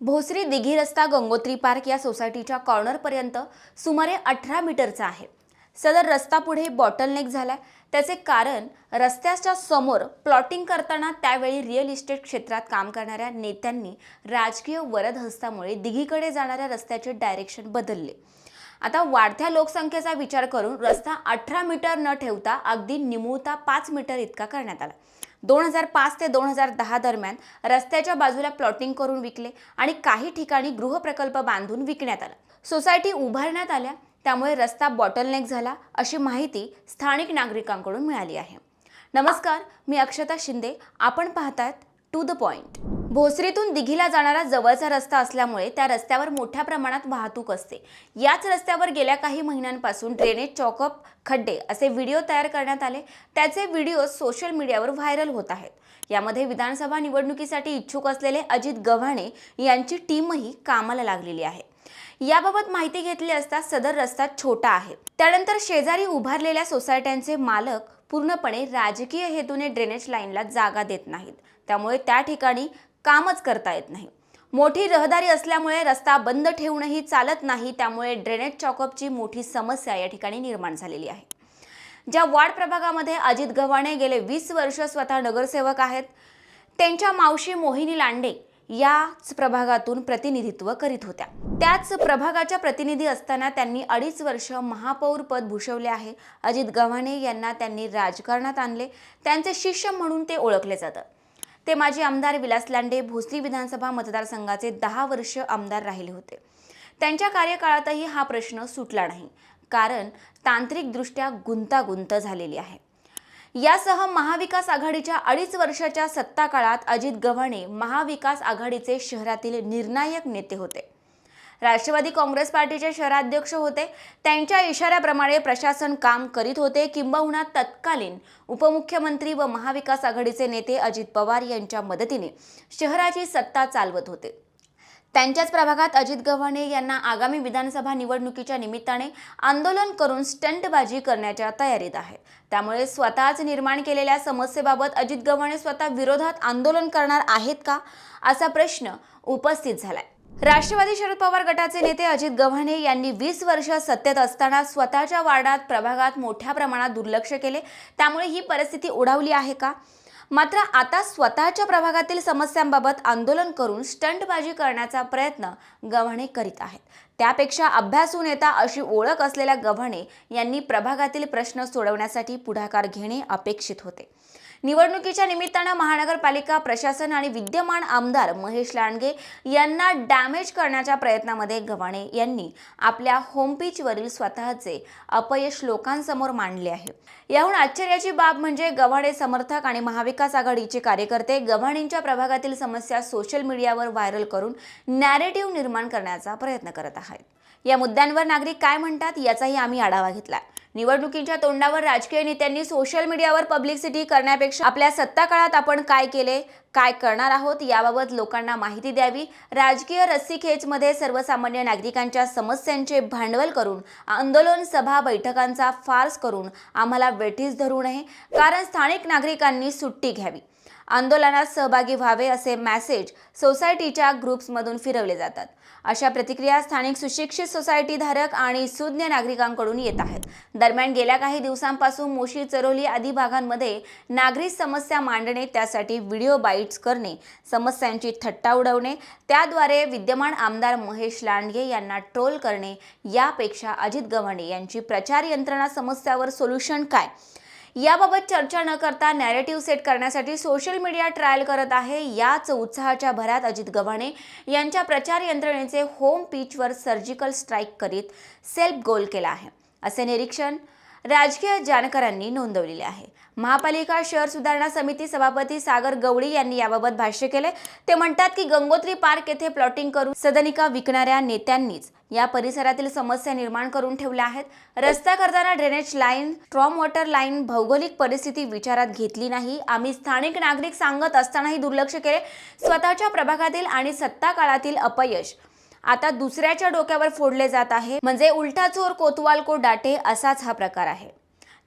भोसरी दिघी रस्ता गंगोत्री पार्क या सोसायटीच्या कॉर्नरपर्यंत सुमारे अठरा मीटरचा आहे. सदर रस्ता पुढे बॉटलनेक झालाय. त्याचे कारण रस्त्याच्या समोर प्लॉटिंग करताना त्यावेळी रिअल इस्टेट क्षेत्रात काम करणाऱ्या नेत्यांनी राजकीय वरदहस्तामुळे दिघीकडे जाणाऱ्या रस्त्याचे डायरेक्शन बदलले. आता वाढत्या लोकसंख्येचा विचार करून रस्ता अठरा मीटर न ठेवता अगदी निमुळता पाच मीटर इतका करण्यात आला. दोन हजार पाच ते दोन हजार दहा दरम्यान रस्त्याच्या बाजूला प्लॉटिंग करून विकले आणि काही ठिकाणी गृहप्रकल्प बांधून विकण्यात आला. सोसायटी उभारण्यात आल्या त्यामुळे रस्ता बॉटलनेक झाला अशी माहिती स्थानिक नागरिकांकडून मिळाली आहे. नमस्कार मी अक्षता शिंदे आपण पाहतात टू द पॉइंट भोसरीतून दिघीला जाणारा जवळचा रस्ता असल्यामुळे त्या रस्त्यावर मोठ्या प्रमाणात वाहतूक असते. याच रस्त्यावर गेल्या काही महिन्यांपासून ड्रेनेज चॉकअप खड्डे असे व्हिडिओ तयार करण्यात आले. त्याचे व्हिडिओ सोशल मीडियावर व्हायरल होत आहेत. यामध्ये विधानसभा निवडणुकीसाठी इच्छुक असलेले अजित गव्हाणे यांची टीमही कामाला लागलेली आहे. याबाबत माहिती घेतली असता सदर रस्ता छोटा आहे. त्यानंतर शेजारी उभारलेल्या सोसायट्यांचे मालक पूर्णपणे राजकीय हेतूने ड्रेनेज लाईनला जागा देत नाहीत. त्यामुळे त्या ठिकाणी कामच करता येत नाही. मोठी रहदारी असल्यामुळे रस्ता बंद ठेवूनही चालत नाही त्यामुळे ड्रेनेज चॉकअपची मोठी समस्या या ठिकाणी निर्माण झालेली आहे. ज्या वार्ड प्रभागामध्ये अजित गव्हाणे गेले वीस वर्ष स्वतः नगरसेवक आहेत त्यांच्या मावशी मोहिनी लांडे याच प्रभागातून प्रतिनिधित्व करीत होत्या. त्याच प्रभागाच्या प्रतिनिधी असताना त्यांनी अडीच वर्ष महापौर पद भूषवले आहे. अजित गव्हाणे यांना त्यांनी राजकारणात आणले. त्यांचे शिष्य म्हणून ते ओळखले जातात. ते माजी आमदार विलास लांडे भोसरी विधानसभा मतदारसंघाचे दहा वर्ष आमदार राहिले होते. त्यांच्या कार्यकाळातही हा प्रश्न सुटला नाही. कारण तांत्रिकदृष्ट्या गुंतागुंत झालेली आहे. यासह महाविकास आघाडीच्या अडीच वर्षाच्या सत्ता काळात अजित गव्हाणे महाविकास आघाडीचे शहरातील निर्णायक नेते होते. राष्ट्रवादी काँग्रेस पार्टीचे शहराध्यक्ष होते. त्यांच्या इशाऱ्याप्रमाणे प्रशासन काम करीत होते. किंबहुना तत्कालीन उपमुख्यमंत्री व महाविकास आघाडीचे नेते अजित पवार यांच्या मदतीने शहराची सत्ता चालवत होते. त्यांच्याच प्रभागात अजित गव्हाणे यांना आगामी विधानसभा निवडणुकीच्या निमित्ताने आंदोलन करून स्टंटबाजी करण्याच्या तयारीत आहे. त्यामुळे स्वतःच निर्माण केलेल्या समस्येबाबत अजित गव्हाणे स्वतः विरोधात आंदोलन करणार आहेत का? असा प्रश्न उपस्थित झालाय. राष्ट्रवादी शरद पवार गटाचे नेते अजित गव्हाणे यांनी वीस वर्ष सत्तेत असताना स्वतःच्या वार्डात प्रभागात मोठ्या प्रमाणात दुर्लक्ष केले. त्यामुळे ही परिस्थिती ओढावली आहे का? मात्र आता स्वतःच्या प्रभागातील समस्यांबाबत आंदोलन करून स्टंटबाजी करण्याचा प्रयत्न गव्हाणे करीत आहेत. त्यापेक्षा अभ्यासू नेता अशी ओळख असलेल्या गव्हाणे यांनी प्रभागातील प्रश्न सोडवण्यासाठी पुढाकार घेणे अपेक्षित होते. निवडणुकीच्या निमित्तानं महानगरपालिका प्रशासन आणि विद्यमान आमदार महेश लांडगे यांना डॅमेज करण्याच्या प्रयत्नामध्ये गव्हाणे यांनी आपल्या होमपीचवरील स्वतःचे अपयश लोकांसमोर मांडले आहे. याहून आश्चर्याची बाब म्हणजे गव्हाणे समर्थक आणि महाविकास आघाडीचे कार्यकर्ते गव्हाणींच्या प्रभागातील समस्या सोशल मीडियावर व्हायरल करून नॅरेटिव्ह निर्माण करण्याचा प्रयत्न करत आहेत. या मुद्द्यांवर नागरिक काय म्हणतात याचाही आम्ही आढावा घेतला निवडणुकीच्या तोंडावर राजकीय नेत्यांनी सोशल मीडियावर पब्लिसिटी करण्यापेक्षा आपल्या सत्ता काळात आपण काय केले काय करणार आहोत याबाबत लोकांना माहिती द्यावी. राजकीय रस्सीखेचमध्ये सर्वसामान्य नागरिकांच्या समस्यांचे भांडवल करून आंदोलन सभा बैठकांचा फार्स करून आम्हाला वेठीस धरू नये. कारण स्थानिक नागरिकांनी सुट्टी घ्यावी. आंदोलनात सहभागी व्हावे असे मेसेज सोसायटीच्या ग्रुप्समधून फिरवले जातात. अशा प्रतिक्रिया स्थानिक सुशिक्षित सोसायटीधारक आणि सुज्ञ नागरिकांकडून येत आहेत. दरम्यान गेल्या काही दिवसांपासून मोशी चरोली आदी भागांमध्ये नागरिक समस्या मांडणे त्यासाठी व्हिडिओ बाईट्स करणे समस्यांची थट्टा उडवणे त्याद्वारे विद्यमान आमदार महेश लांडगे यांना ट्रोल करणे यापेक्षा अजित गव्हाणे यांची प्रचार यंत्रणा समस्यावर सोल्युशन काय? याबाबत चर्चा न करता नॅरेटिव्ह सेट करण्यासाठी सोशल मीडिया ट्रायल करत आहे. याच उत्साहाच्या भरात अजित गव्हाणे यांच्या प्रचार यंत्रणेचे होम पिचवर सर्जिकल स्ट्राईक करीत सेल्फ गोल केला आहे. असे निरीक्षण राजकीय जाणकारांनी नोंदवलेले आहे. महापालिका शहर सुधारणा समिती सभापती सागर गवळी यांनी याबाबत भाष्य केले. ते म्हणतात की गंगोत्री पार्क येथे प्लॉटिंग करून सदनिका विकणाऱ्या नेत्यांनीच या परिसरातील समस्या निर्माण करून ठेवल्या आहेत. रस्ता करताना drainage line storm water line भौगोलिक परिस्थिती विचारात घेतली नाही. आम्ही स्थानिक नागरिक सांगत असतानाही दुर्लक्ष केले. स्वतःच्या प्रभागातील आणि सत्ता काळातील अपयश आता दुसऱ्याच्या डोक्यावर फोडले जात आहे. म्हणजे उलटा चोर कोतवाल को डाटे असाच हा प्रकार आहे.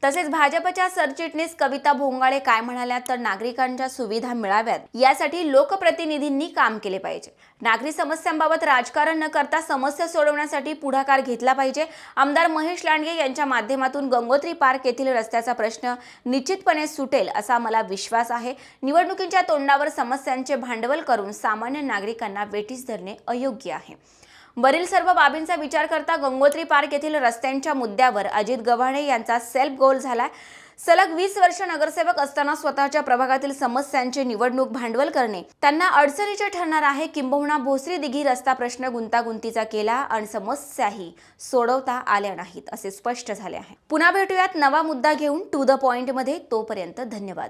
तसेच भाजपच्या सरचिटणीस कविता भोंगाळे काय म्हणाल्या तर नागरिकांच्या सुविधा मिळाव्यात. यासाठी लोकप्रतिनिधींनी काम केले पाहिजे. नागरी समस्यांबाबत राजकारण न करता समस्या सोडवण्यासाठी पुढाकार घेतला पाहिजे. आमदार महेश लांडगे यांच्या माध्यमातून गंगोत्री पार्क येथील रस्त्याचा प्रश्न निश्चितपणे सुटेल असा मला विश्वास आहे. निवडणुकीच्या तोंडावर समस्यांचे भांडवल करून सामान्य नागरिकांना वेठीस धरणे अयोग्य आहे. वरील सर्व बाबींचा विचार करता गंगोत्री पार्क येथील रस्त्यांच्या मुद्द्यावर अजित गव्हाणे यांचा सेल्फ गोल झालाय. सलग वीस वर्ष नगरसेवक असताना स्वतःच्या प्रभागातील समस्यांचे निवडणूक भांडवल करणे. त्यांना अडचणीचे ठरणार आहे. किंबहुना भोसरी दिघी रस्ता प्रश्न गुंतागुंतीचा केला आणि समस्याही सोडवता आल्या नाहीत असे स्पष्ट झाले आहे. पुन्हा भेटूयात नवा मुद्दा घेऊन. टू द पॉइंटमध्ये तोपर्यंत धन्यवाद.